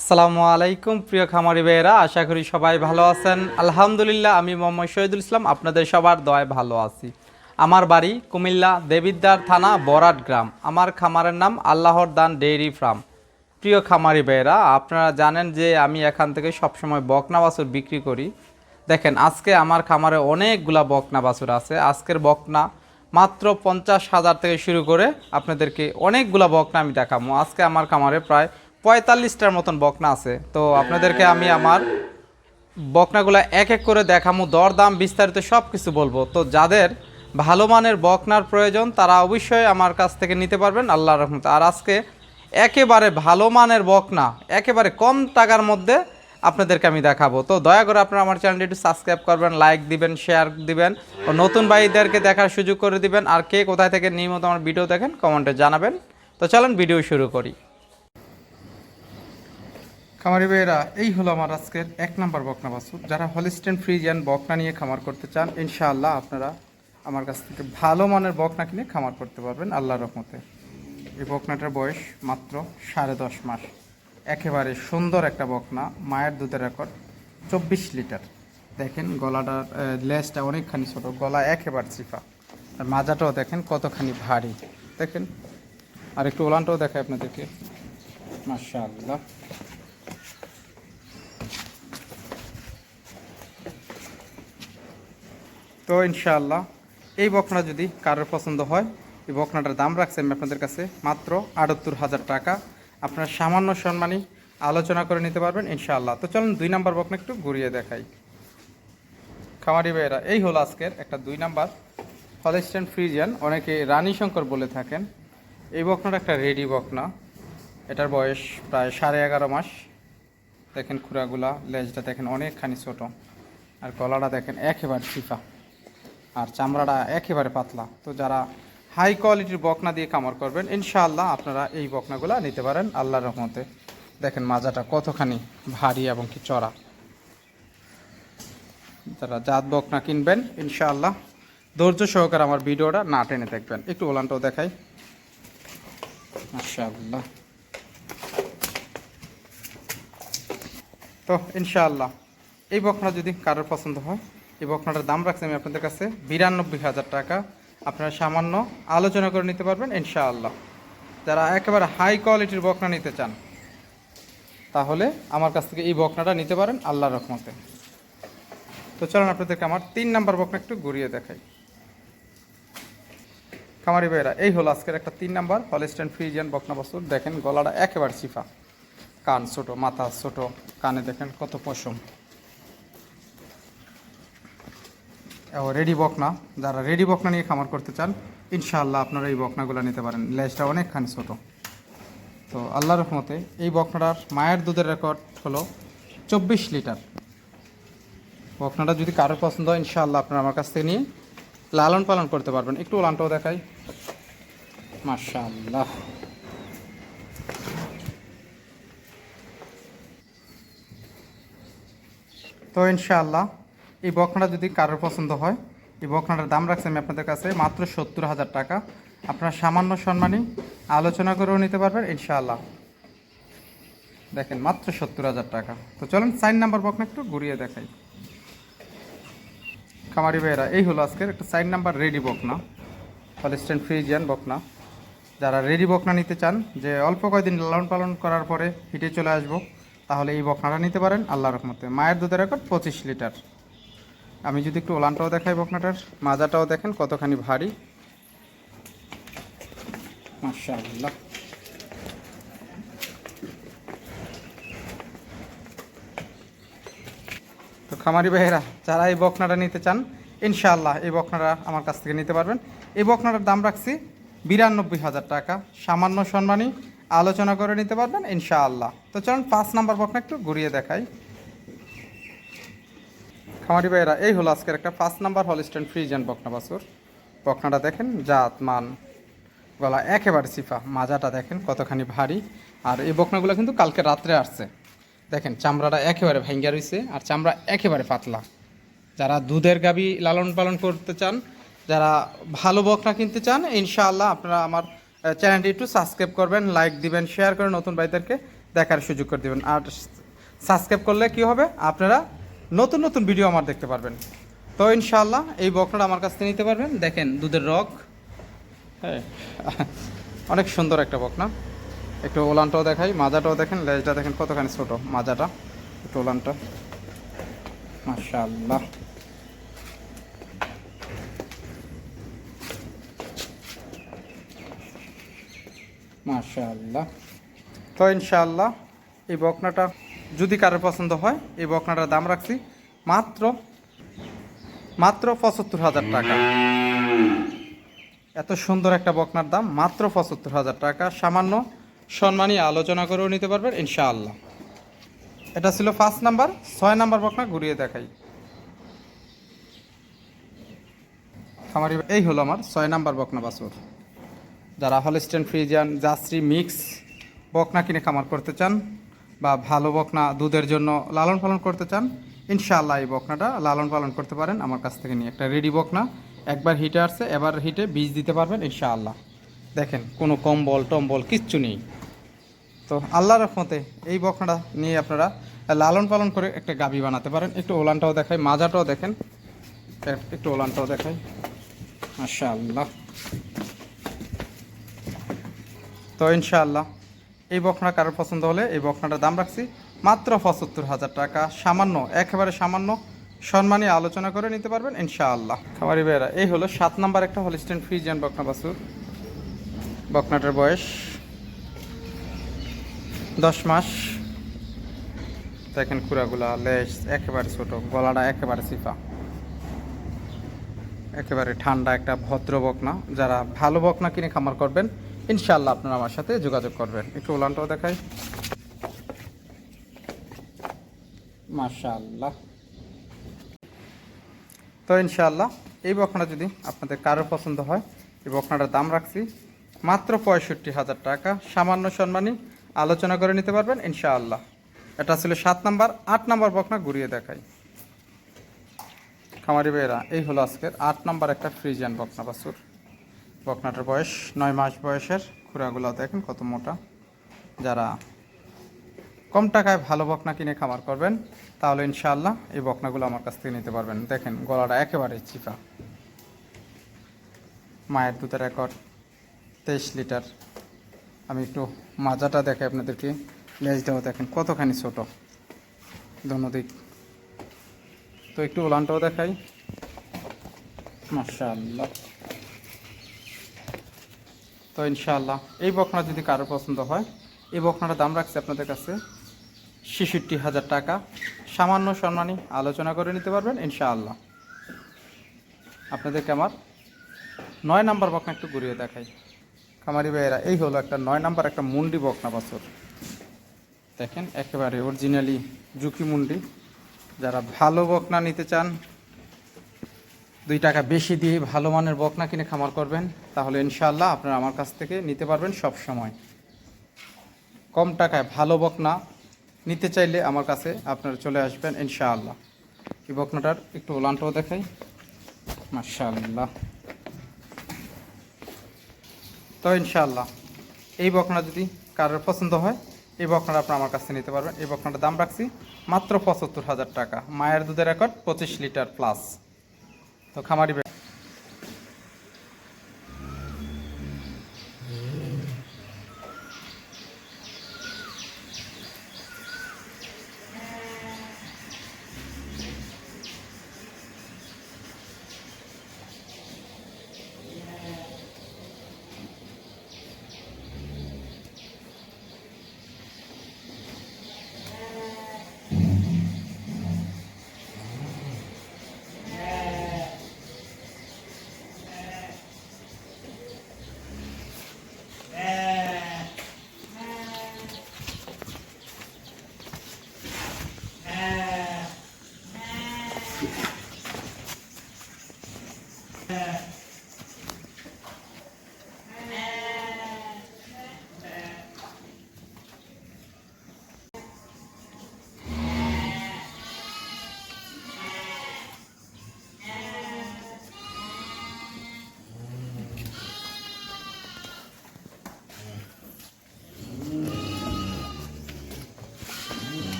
আসসালামু আলাইকুম, প্রিয় খামারি ভাইয়েরা, আশা করি সবাই ভালো আছেন। আলহামদুলিল্লাহ, আমি মোহাম্মদ শহীদুল ইসলাম, আপনাদের সবার দয়ায় ভালো আছি। আমার বাড়ি কুমিল্লা দেবিদ্দার থানা, বরাট গ্রাম। আমার খামারের নাম আল্লাহর দান ডেইরি ফার্ম। প্রিয় খামারি ভাইয়েরা, আপনারা জানেন যে আমি এখান থেকে সবসময় বকনা বাছুর বিক্রি করি। দেখেন, আজকে আমার খামারে অনেকগুলা বকনা বাছুর আছে। আজকের বকনা মাত্র পঞ্চাশ হাজার থেকে শুরু করে আপনাদেরকে অনেকগুলা বকনা আমি দেখাবো। আজকে আমার খামারে প্রায় পঁয়তাল্লিশটার মতন বকনা আছে। তো আপনাদেরকে আমি আমার বকনাগুলো এক এক করে দেখামো, দরদাম বিস্তারিত সব কিছু বলব। তো যাদের ভালো মানের বকনার প্রয়োজন, তারা অবশ্যই আমার কাছ থেকে নিতে পারবেন আল্লাহ রহমত। আর আজকে একেবারে ভালো মানের বকনা, একেবারে কম টাকার মধ্যে আপনাদেরকে আমি দেখাবো। তো দয়া করে আপনারা আমার চ্যানেলটি একটু সাবস্ক্রাইব করবেন, লাইক দিবেন, শেয়ার দিবেন, ও নতুন ভাইদেরকে দেখার সুযোগ করে দিবেন। আর কে কোথায় থেকে নিয়মিত আমার ভিডিও দেখেন, কমেন্টে জানাবেন। তো চলেন ভিডিও শুরু করি। খামারি ভাইয়েরা, এই হলো আমার আজকের এক নাম্বার বকনা বাছুর। যারা হলিস্টেন ফ্রিজিয়ান বকনা নিয়ে খামার করতে চান, ইনশাআল্লাহ আপনারা আমার কাছ থেকে ভালো মানের বকনা কিনে খামার করতে পারবেন আল্লাহর রহমতে। এই বকনাটার বয়স মাত্র সাড়ে দশ মাস। একেবারে সুন্দর একটা বকনা, মায়ের দুধের রেকর্ড, চব্বিশ লিটার। দেখেন গলাটার লেজটা অনেকখানি ছোট, গলা একেবারে চিপা। আর মাজাটাও দেখেন কতখানি ভারী। দেখেন আর একটু ওলানটাও দেখায় আপনাদেরকে। মাশাআল্লাহ। তো ইনশাআল্লাহ, এই বকনা যদি কারোর পছন্দ হয়, এই বকনাটার দাম রাখছি আমি আপনাদের কাছে মাত্র আটাত্তর হাজার টাকা। আপনার সামান্য সম্মানী আলোচনা করে নিতে পারবেন ইনশাআল্লাহ। তো চলুন দুই নাম্বার বকনা একটু ঘুরিয়ে দেখাই। খামারি ভাইয়েরা, এই হলো আজকের একটা দুই নাম্বার হলেস্টেন ফ্রিজিয়ান। অনেকে রানী শঙ্কর বলে থাকেন। এই বকনাটা একটা রেডি বকনা। এটার বয়স প্রায় সাড়ে এগারো মাস। দেখেন খুঁড়াগুলা লেজটা দেখেন অনেকখানি ছোট। আর গলাটা দেখেন একেবারে চিফা আর চামড়াটা একেবারে পাতলা। তো যারা হাই কোয়ালিটির বকনা দিয়ে কামড় করবেন, ইনশাআল্লাহ আপনারা এই বকনাগুলো নিতে পারেন আল্লাহর রহমতে। দেখেন মাজাটা কতখানি ভারী এবং কি চড়া। যারা জাত বকনা কিনবেন, ইনশাআল্লাহ ধৈর্য সহকারে আমার ভিডিওটা না টেনে দেখবেন। একটু ওলানটাও দেখাই। মাশাআল্লাহ। তো ইনশাআল্লাহ এই বকনা যদি কারোর পছন্দ হয় এই বকনাটার দাম রাখছি আমি আপনাদের কাছে বিরানব্বই হাজার টাকা। আপনারা সামান্য আলোচনা করে নিতে পারবেন, ইনশাআল্লাহ। যারা একেবারে হাই কোয়ালিটির বকনা নিতে চান, তাহলে আমার কাছ থেকে এই বকনাটা নিতে পারেন আল্লাহর রহমতে। তো চলুন আপনাদেরকে আমার তিন নাম্বার বকনা একটু ঘুরিয়ে দেখাই। খামারি ভাইরা এই হলো আজকের একটা তিন নাম্বার হলিস্টেন ফ্রিজিয়ান বকনা বস্তুর। দেখেন গলাটা একেবারে চিফা কান ছোটো, মাথা ছোটো, কানে দেখেন কত পশম। রেডি বকনা। যারা রেডি বকনা নিয়ে খামার করতে চান, ইনশাআল্লাহ আপনারা এই বকনাগুলো নিতে পারেন। লেজটা অনেকখানি ছোট। তো আল্লাহর রহমতে এই বকনাটার মায়ের দুধের রেকর্ড হলো চব্বিশ লিটার। বকনাটা যদি কারোর পছন্দ হয়, ইনশাআল্লাহ আপনারা আমার কাছ থেকে নিয়ে লালন পালন করতে পারবেন। একটু ওলানটাও দেখাই। মাশাআল্লাহ। তো ইনশাআল্লাহ এই বকনাটা যদি কারোর পছন্দ হয়, এই বকনাটার দাম রাখছি আমি আপনাদের কাছে মাত্র সত্তর হাজার টাকা। আপনারা সামান্য সম্মানী আলোচনা করেও নিতে পারবেন, ইনশাআল্লাহ। দেখেন, মাত্র সত্তর হাজার টাকা। তো চলেন, সাইন নাম্বার বকনা একটু ঘুরিয়ে দেখাই। খামারি ভাইয়েরা, এই হলো আজকের একটা সাইন নাম্বার রেডি বকনা হলিস্টেন ফ্রিজিয়ান বকনা যারা রেডি বকনা নিতে চান, যে অল্প কয়েকদিন লালন পালন করার পরে হিটে চলে আসব, তাহলে এই বকনাটা নিতে পারেন আল্লাহ রহমতে। মায়ের দুধের রেকর্ড পঁচিশ লিটার। আমি যদি একটু ওলানটাও দেখাই বকনাটার, মাজাটাও দেখেন কতখানি ভারী। মাশাআল্লাহ। তো খামারি ভাইয়েরা, যারা এই বকনাটা নিতে চান, ইনশাআল্লাহ এই বকনাটা আমার কাছ থেকে নিতে পারবেন। এই বকনাটার দাম রাখছি বিরানব্বই হাজার টাকা। সামান্য সম্মানী আলোচনা করে নিতে পারবেন, ইনশাআল্লাহ। তো চলুন, পাঁচ নাম্বার বকনা একটু ঘুরিয়ে দেখাই। খামারি ভাইয়েরা, এই হলো আজকের একটা পাঁচ নাম্বার হলিস্টেন ফ্রিজেন বকনা বাছুর। বকনাটা দেখেন, জাত, মান, গলা একেবারে সিফা, মাজাটা দেখেন কতখানি ভারী। আর এই বকনাগুলো কিন্তু কালকে রাত্রে আসছে। দেখেন, চামড়াটা একেবারে ভেঙ্গা রয়েছে আর চামড়া একেবারে পাতলা। যারা দুধের গাবি লালন পালন করতে চান, যারা ভালো বকনা কিনতে চান, ইনশাআল্লাহ আপনারা আমার চ্যানেলটি একটু সাবস্ক্রাইব করবেন, লাইক দিবেন, শেয়ার করে নতুন ভাইদেরকে দেখার সুযোগ করে দেবেন। আর সাবস্ক্রাইব করলে কি হবে? আপনারা নতুন নতুন ভিডিও আমার দেখতে পারবেন। তো ইনশাল্লাহ এই বকনাটা আমার কাছ থেকে নিতে পারবেন। দেখেন দুধের রক হ্যাঁ। অনেক সুন্দর একটা বকনা। একটু ওলানটাও দেখাই মাজাটাও দেখেন লেজটা দেখেন কতখানি ছোট মাজাটা একটু ওলানটা। মাশাআল্লাহ। মাশাআল্লাহ। তো ইনশাল্লাহ এই বকনাটা যদি কারোর পছন্দ হয়, এই বকনাটার দাম রাখছি মাত্র মাত্র পঁচাত্তর হাজার টাকা। এত সুন্দর একটা বকনার দাম, মাত্র পঁচাত্তর হাজার টাকা। সামান্য সম্মানী আলোচনা করেও নিতে পারবেন, ইনশাআল্লাহ। এটা ছিল ফার্স্ট নাম্বার, ছয় নাম্বার বকনা ঘুরিয়ে দেখাই। আমার এই হলো আমার ছয় নাম্বার বকনা বাছুর। যারা হলস্টেন ফ্রিজিয়ান, জার্সি মিক্স বকনা কিনে খামার করতে চান বা ভালো বকনা দুধের জন্য লালন পালন করতে চান, ইনশাআল্লাহ এই বকনাটা লালন পালন করতে পারেন আমার কাছ থেকে নিয়ে একটা রেডি বকনা। একবার হিটে আসছে, এবার হিটে বীজ দিতে পারবেন, ইনশাআল্লাহ। দেখেন, কোনো কম্বল, টম্বল, কিচ্ছু নেই। তো আল্লাহর রহমতে এই বকনাটা নিয়ে আপনারা লালন পালন করে একটা গাবি বানাতে পারেন। একটু ওলানটাও দেখাই, মাজাটাও দেখেন। একটু ওলানটাও দেখাই। মাশাআল্লাহ। তো ইনশাআল্লাহ এই বকনা কারোর পছন্দ হলে এই বকনাটার দাম রাখছি মাত্র পঁচাত্তর হাজার টাকা। সামান্য, একেবারে সামান্য সম্মানী আলোচনা করে নিতে পারবেন ইনশাআল্লাহ। খামারি ভাইয়েরা, এই হলো সাত নাম্বার একটা হলিস্টেন ফ্রিজিয়ান বকনা বাসুর বকনাটার বয়স দশ মাস। দেখেন কুড়াগুলা লেস, একেবারে ছোট, গলাটা একেবারে সিফা। একেবারে ঠান্ডা একটা ভদ্র বকনা যারা ভালো বকনা কিনে খামার করবেন ইনশাল্লাহ আপনারা আমার সাথে যোগাযোগ করবেন। একটু ওলানটাও দেখাই। মাশাআল্লাহ। তো ইনশাআল্লাহ, এই বকনা যদি আপনাদের কারোর পছন্দ হয়, এই বকনাটার দাম রাখছি মাত্র পঁয়ষট্টি হাজার টাকা। সামান্য সম্মানী আলোচনা করে নিতে পারবেন, ইনশাআল্লাহ। এটা ছিল সাত নাম্বার, আট নাম্বার বখনা ঘুরিয়ে দেখাই। খামারি ভাইয়েরা, এই হলো আজকের আট নাম্বার একটা ফ্রিজিয়ান বকনা বাছুর। বকনাটার বয়স, নয় মাস বয়সের খুঁড়াগুলো দেখেন কত মোটা। যারা কম টাকায় ভালো বকনা কিনে খামার করবেন, তাহলে ইনশাআল্লাহ এই বকনাগুলো আমার কাছ থেকে নিতে পারবেন। দেখেন, গলাটা একেবারে চিপা। মায়ের দুধের রেকর্ড তেইশ লিটার। আমি একটু মাজাটা দেখাই আপনাদেরকে লেজটাও দেখেন কতখানি ছোট। দোনোদিক। তো একটু ওলানটাও দেখাই। মাশাআল্লাহ। তো ইনশাআল্লাহ, এই বকনা যদি কারোর পছন্দ হয়, এই বকনাটার দাম রাখছে আপনাদের কাছে ছেষট্টি হাজার টাকা। সামান্য সম্মানী আলোচনা করে নিতে পারবেন, ইনশাআল্লাহ। আপনাদেরকে আমার নয় নাম্বার বকনা একটু ঘুরিয়ে দেখাই। খামারি ভাইয়েরা, এই হলো একটা নয় নাম্বার একটা মুন্ডি বকনা বছর। দেখেন, একেবারে অরিজিনালি জুকি মুন্ডি। যারা ভালো বকনা নিতে চান দুই টাকা বেশি দিয়ে ভালো মানের বকনা কিনে খামার করবেন, তাহলে ইনশাআল্লাহ আপনারা আমার কাছ থেকে নিতে পারবেন সব সময়। কম টাকায় ভালো বকনা নিতে চাইলে আমার কাছে আপনারা চলে আসবেন ইনশাআল্লাহ। এই বকনাটার একটু ওলানটাও দেখাই। মাশাআল্লাহ। তো ইনশাআল্লাহ, এই বকনা যদি কারোর পছন্দ হয়, এই বকনাটা আপনারা আমার কাছে নিতে পারবেন। এই বকনাটার দাম রাখছি মাত্র পঁচাত্তর হাজার টাকা। মায়ের দুধের রেকর্ড পঁচিশ লিটার প্লাস। তো খামারি